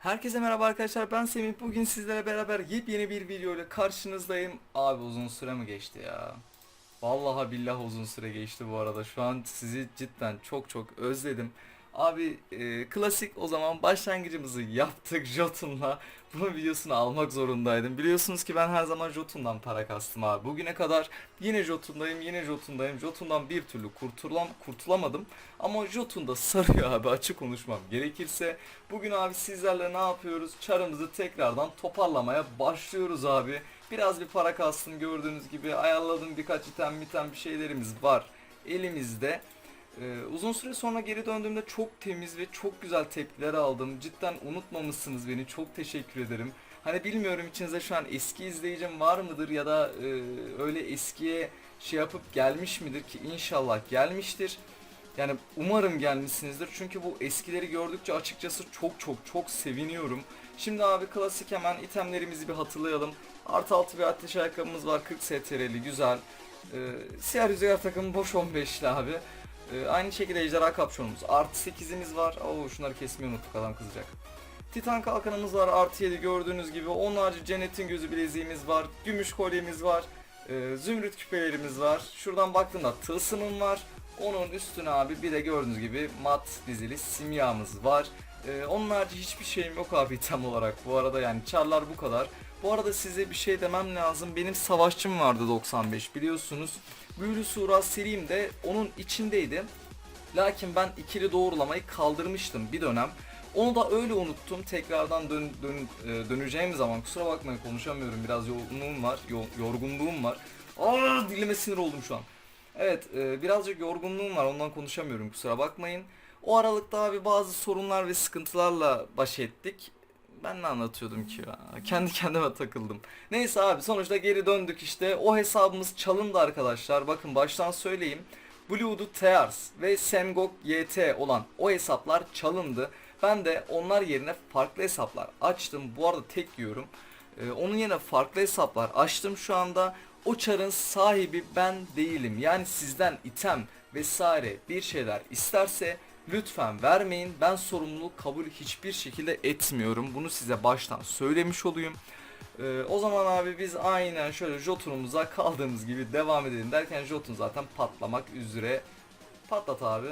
Herkese merhaba arkadaşlar ben Semih. Bugün sizlere beraber yepyeni bir video ile karşınızdayım. Abi uzun süre mi geçti ya? Vallahi billah uzun süre geçti bu arada. Şu an sizi cidden çok çok özledim Abi e, klasik o zaman başlangıcımızı yaptık Jotun'la. Bunun videosunu almak zorundaydım. Biliyorsunuz ki ben her zaman Jotun'dan para kastım abi. Bugüne kadar yine Jotun'dayım yine Jotun'dayım. Jotun'dan bir türlü kurtulam kurtulamadım. Ama Jotun da sarıyor abi açık konuşmam gerekirse. Bugün abi sizlerle ne yapıyoruz? Çarımızı tekrardan toparlamaya başlıyoruz abi. Biraz bir para kastım. Gördüğünüz gibi ayarladığım birkaç item item bir şeylerimiz var elimizde. Ee, uzun süre sonra geri döndüğümde çok temiz ve çok güzel tepkiler aldım. Cidden unutmamışsınız beni. Çok teşekkür ederim. Hani bilmiyorum içinizde şu an eski izleyicim var mıdır ya da e, öyle eskiye şey yapıp gelmiş midir ki inşallah gelmiştir. Yani umarım gelmişsinizdir çünkü bu eskileri gördükçe açıkçası çok çok çok seviniyorum. Şimdi abi klasik hemen itemlerimizi bir hatırlayalım. Artı altı bir ateş ayakkabımız var 40 STR'li güzel. Ee, siyah rüzgar takımı boş 15'li abi. Ee, aynı şekilde ejderha kapşonumuz artı 8'imiz var. Oo şunları kesmeyi unuttuk adam kızacak. Titan kalkanımız var artı 7 gördüğünüz gibi. Onun harici cennetin gözü bileziğimiz var. Gümüş kolyemiz var. Ee, zümrüt küpelerimiz var. Şuradan baktığımda tılsımım var. Onun üstüne abi bir de gördüğünüz gibi mat dizili simyamız var. Ee, onun hiçbir şeyim yok abi item olarak bu arada yani çarlar bu kadar. Bu arada size bir şey demem lazım. Benim savaşçım vardı 95 biliyorsunuz. Büyülü Sura serim de onun içindeydi. Lakin ben ikili doğrulamayı kaldırmıştım bir dönem. Onu da öyle unuttum. Tekrardan dön, dön, e, döneceğim zaman kusura bakmayın konuşamıyorum. Biraz yorgunluğum var. yo- yorgunluğum var. Aa, dilime sinir oldum şu an. Evet e, birazcık yorgunluğum var ondan konuşamıyorum kusura bakmayın. O aralıkta abi bazı sorunlar ve sıkıntılarla baş ettik. Ben ne anlatıyordum ki ya? Kendi kendime takıldım. Neyse abi sonuçta geri döndük işte. O hesabımız çalındı arkadaşlar. Bakın baştan söyleyeyim. Blue'du Tears ve Semgok YT olan o hesaplar çalındı. Ben de onlar yerine farklı hesaplar açtım. Bu arada tek yiyorum. Ee, onun yerine farklı hesaplar açtım şu anda. O çarın sahibi ben değilim. Yani sizden item vesaire bir şeyler isterse lütfen vermeyin. Ben sorumluluk kabul hiçbir şekilde etmiyorum. Bunu size baştan söylemiş olayım. Ee, o zaman abi biz aynen şöyle Jotun'umuza kaldığımız gibi devam edelim derken Jotun zaten patlamak üzere. Patlat abi.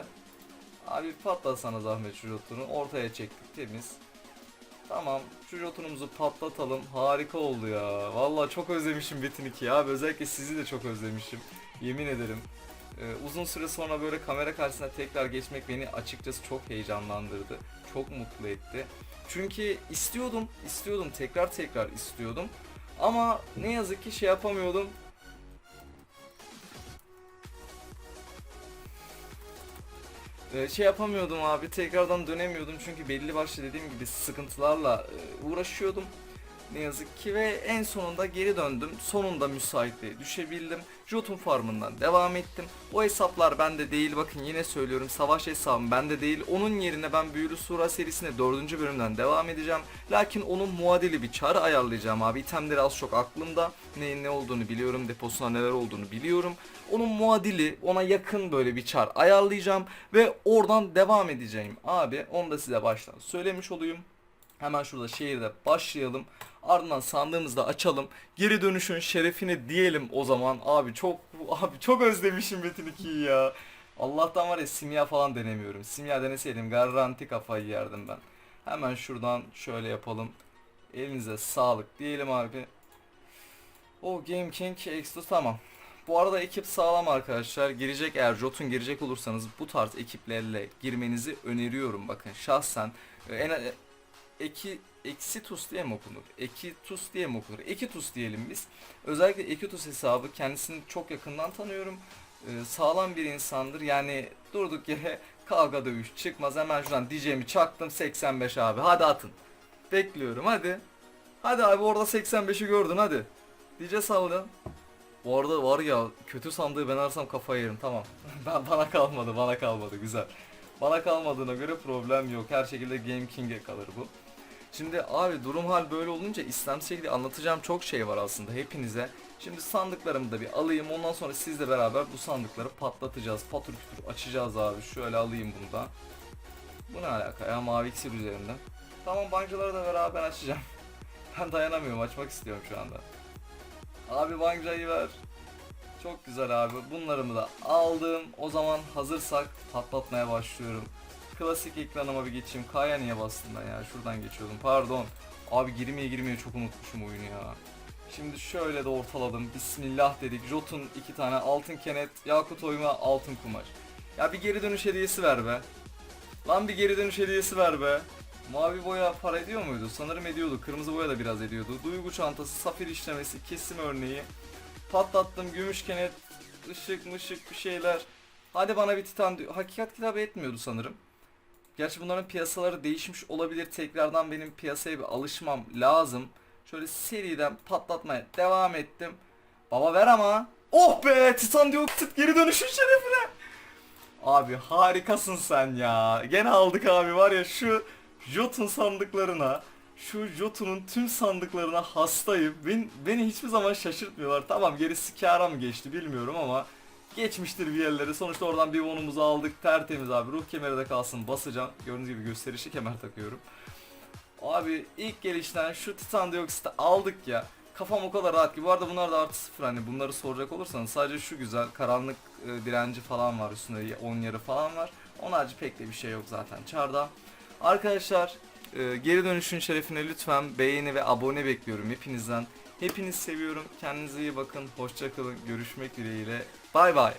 Abi patlat sana zahmet şu Jotun'u. Ortaya çektik temiz. Tamam şu Jotun'umuzu patlatalım. Harika oldu ya. Vallahi çok özlemişim Metin 2'yi abi. Özellikle sizi de çok özlemişim. Yemin ederim. Ee, uzun süre sonra böyle kamera karşısına tekrar geçmek beni açıkçası çok heyecanlandırdı. Çok mutlu etti. Çünkü istiyordum, istiyordum, tekrar tekrar istiyordum. Ama ne yazık ki şey yapamıyordum. Ee, şey yapamıyordum abi tekrardan dönemiyordum çünkü belli başlı dediğim gibi sıkıntılarla e, uğraşıyordum. Ne yazık ki ve en sonunda geri döndüm. Sonunda müsaitliğe düşebildim. Jotun farmından devam ettim. O hesaplar bende değil. Bakın yine söylüyorum. Savaş hesabım bende değil. Onun yerine ben Büyülü Sura serisine 4. bölümden devam edeceğim. Lakin onun muadili bir çağrı ayarlayacağım abi. İtemleri az çok aklımda. Neyin ne olduğunu biliyorum. Deposuna neler olduğunu biliyorum. Onun muadili ona yakın böyle bir çar ayarlayacağım. Ve oradan devam edeceğim abi. Onu da size baştan söylemiş olayım. Hemen şurada şehirde başlayalım. Ardından sandığımızı da açalım. Geri dönüşün şerefine diyelim o zaman. Abi çok abi çok özlemişim Metin 2'yi ya. Allah'tan var ya simya falan denemiyorum. Simya deneseydim garanti kafayı yerdim ben. Hemen şuradan şöyle yapalım. Elinize sağlık diyelim abi. O Game King Extra tamam. Bu arada ekip sağlam arkadaşlar. Girecek eğer Jotun girecek olursanız bu tarz ekiplerle girmenizi öneriyorum. Bakın şahsen e, en Eki Exitus diye mi okunur? Ekitus diye mi okunur? Ekitus diyelim biz. Özellikle Ekitus hesabı kendisini çok yakından tanıyorum. Ee, sağlam bir insandır. Yani durduk yere kavga dövüş çıkmaz. Hemen şuradan diyeceğimi çaktım 85 abi. Hadi atın. Bekliyorum hadi. Hadi abi orada 85'i gördün hadi. Dice salla. Bu arada var ya kötü sandığı ben arsam kafayı yerim tamam. ben bana kalmadı bana kalmadı güzel. Bana kalmadığına göre problem yok. Her şekilde Game King'e kalır bu. Şimdi abi durum hal böyle olunca istemsiz şekilde anlatacağım çok şey var aslında hepinize. Şimdi sandıklarımı da bir alayım ondan sonra sizle beraber bu sandıkları patlatacağız. Patır kütür açacağız abi. Şöyle alayım bunu da. Bu ne alaka ya mavi iksir üzerinde. Tamam bancaları da beraber açacağım. Ben dayanamıyorum açmak istiyorum şu anda. Abi bankayı ver. Çok güzel abi. Bunlarımı da aldım. O zaman hazırsak patlatmaya başlıyorum. Klasik ekranıma bir geçeyim. K'ya niye bastım ben ya? Şuradan geçiyordum. Pardon. Abi girmeye girmeye çok unutmuşum oyunu ya. Şimdi şöyle de ortaladım. Bismillah dedik. Jotun iki tane altın kenet, yakut oyma, altın kumaş. Ya bir geri dönüş hediyesi ver be. Lan bir geri dönüş hediyesi ver be. Mavi boya para ediyor muydu? Sanırım ediyordu. Kırmızı boya da biraz ediyordu. Duygu çantası, safir işlemesi, kesim örneği. Patlattım gümüş kenet, ışık mışık bir şeyler. Hadi bana bir titan diyor. Hakikat kitabı etmiyordu sanırım. Gerçi bunların piyasaları değişmiş olabilir. Tekrardan benim piyasaya bir alışmam lazım. Şöyle seriden patlatmaya devam ettim. Baba ver ama. Oh be titan dioksit geri dönüşün şerefine. Abi harikasın sen ya. Gene aldık abi var ya şu Jotun sandıklarına şu Jotun'un tüm sandıklarına hastayım. Ben, beni hiçbir zaman şaşırtmıyorlar. Tamam gerisi kâra mı geçti bilmiyorum ama geçmiştir bir yerlere. Sonuçta oradan bir bonumuzu aldık. Tertemiz abi. Ruh kemeri de kalsın basacağım. Gördüğünüz gibi gösterişli kemer takıyorum. Abi ilk gelişten şu titan dioksiti aldık ya. Kafam o kadar rahat ki. Bu arada bunlar da artı sıfır hani bunları soracak olursanız sadece şu güzel karanlık e, direnci falan var üstünde 10 yarı falan var. Onun harici pek de bir şey yok zaten çarda. Arkadaşlar e, geri dönüşün şerefine lütfen beğeni ve abone bekliyorum hepinizden. Hepinizi seviyorum. Kendinize iyi bakın. Hoşça kalın. Görüşmek dileğiyle. Bay bay.